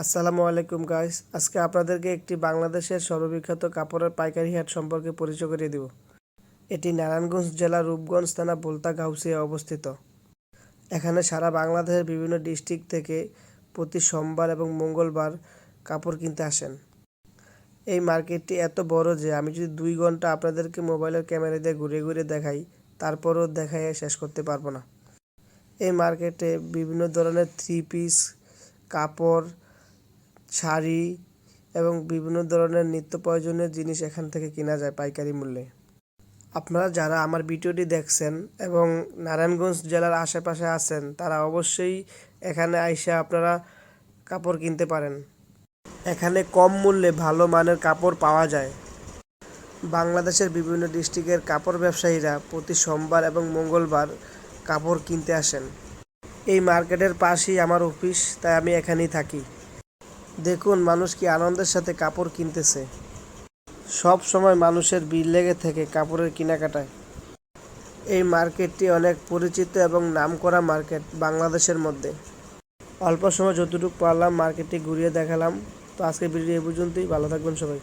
আসসালামু আলাইকুম গাইস আজকে আপনাদেরকে একটি বাংলাদেশের সর্ববিখ্যাত কাপড়ের পাইকারি হাট সম্পর্কে পরিচয় করিয়ে দিব। এটি নারায়ণগঞ্জ জেলার রূপগঞ্জ থানা বোলতা গাউসিয়া অবস্থিত। এখানে সারা বাংলাদেশের বিভিন্ন ডিস্ট্রিক্ট থেকে প্রতি সোমবার এবং মঙ্গলবার কাপড় কিনতে আসেন। এই মার্কেটটি এত বড় যে আমি যদি দুই ঘণ্টা আপনাদেরকে মোবাইলের ক্যামেরা দিয়ে ঘুরে ঘুরে দেখাই, তারপরও দেখাই শেষ করতে পারব না। এই মার্কেটে বিভিন্ন ধরনের থ্রি পিস কাপড় শাড়ি এবং বিভিন্ন ধরনের নিত্য প্রয়োজনীয় জিনিস এখান থেকে কেনা যায় পাইকারি মূল্যে। আপনারা যারা আমার ভিডিওটি দেখছেন এবং নারায়ণগঞ্জ জেলার আশেপাশে আছেন, তারা অবশ্যই এখানে আইসা আপনারা কাপড় কিনতে পারেন। এখানে কম মূল্যে ভালো মানের কাপড় পাওয়া যায়। বাংলাদেশের বিভিন্ন ডিস্ট্রিক্টের কাপড় ব্যবসায়ীরা প্রতি সোমবার এবং মঙ্গলবার কাপড় কিনতে আসেন। এই মার্কেটের পাশেই আমার অফিস, তাই আমি এখানেই থাকি। দেখুন মানুষ কি আনন্দের সাথে কাপড় কিনতেছে। সব সময় মানুষের ভিড় লেগে থাকে কাপড়ের কেনাকাটায়। এই মার্কেটটি অনেক পরিচিত এবং নাম করা মার্কেট বাংলাদেশের মধ্যে। অল্প সময় যতটুকু পারলাম মার্কেটটি ঘুরিয়ে দেখালাম। তো আজকে ভিডিও এ পর্যন্তই। ভালো থাকবেন সবাই।